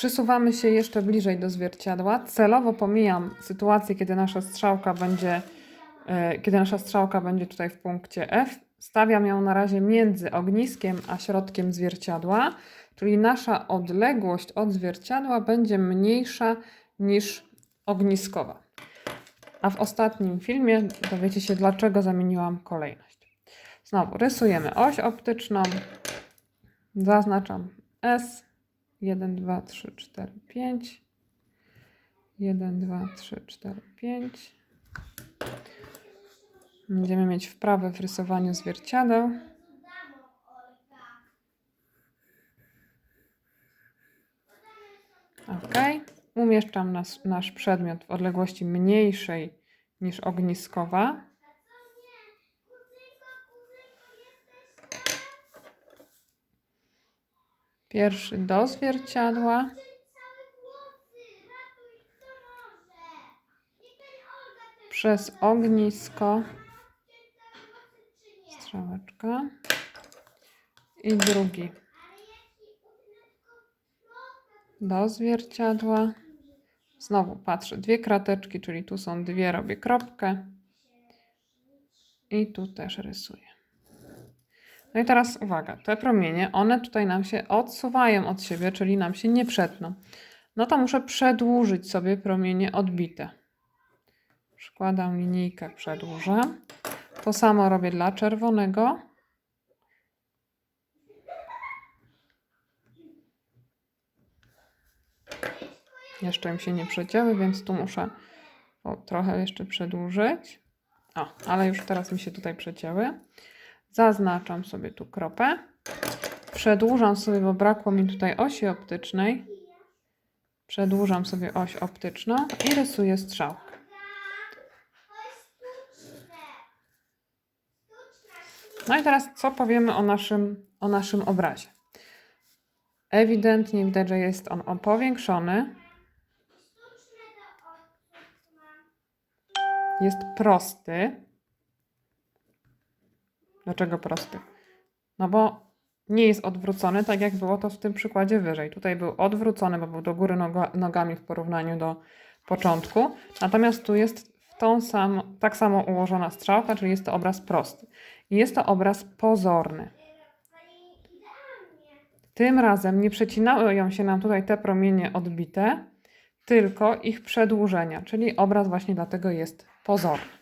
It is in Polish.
Przysuwamy się jeszcze bliżej do zwierciadła. Celowo pomijam sytuację, kiedy nasza strzałka będzie, e, kiedy nasza strzałka będzie tutaj w punkcie F. Stawiam ją na razie między ogniskiem a środkiem zwierciadła, czyli nasza odległość od zwierciadła będzie mniejsza niż ogniskowa. A w ostatnim filmie dowiecie się, dlaczego zamieniłam kolejność. Znowu rysujemy oś optyczną, zaznaczam S, 1, 2, 3, 4, 5, 1, 2, 3, 4, 5. Będziemy mieć wprawę w rysowaniu zwierciadeł. Ok. Umieszczam nas, nasz przedmiot w odległości mniejszej niż ogniskowa. Pierwszy do zwierciadła. Przez ognisko. Strzałeczka. I drugi do zwierciadła. Znowu patrzę, dwie krateczki, czyli tu są dwie, robię kropkę. I tu też rysuję. No i teraz uwaga, te promienie, one tutaj nam się odsuwają od siebie, czyli nam się nie przetną. No to muszę przedłużyć sobie promienie odbite. Przykładam linijkę, przedłużam. To samo robię dla czerwonego. Jeszcze mi się nie przecięły, więc tu muszę o, trochę jeszcze przedłużyć. O, ale już teraz mi się tutaj przecięły. Zaznaczam sobie tu kropę. Przedłużam sobie, bo brakło mi tutaj osi optycznej. Przedłużam sobie oś optyczną i rysuję strzałkę. No i teraz co powiemy o naszym, o naszym obrazie? Ewidentnie widać, że jest on powiększony. Jest prosty. Dlaczego prosty? No bo nie jest odwrócony, tak jak było to w tym przykładzie wyżej. Tutaj był odwrócony, bo był do góry noga, nogami w porównaniu do początku. Natomiast tu jest w tą sam, tak samo ułożona strzałka, czyli jest to obraz prosty. I jest to obraz pozorny. Tym razem nie przecinają się nam tutaj te promienie odbite, tylko ich przedłużenia, czyli obraz właśnie dlatego jest pozorny.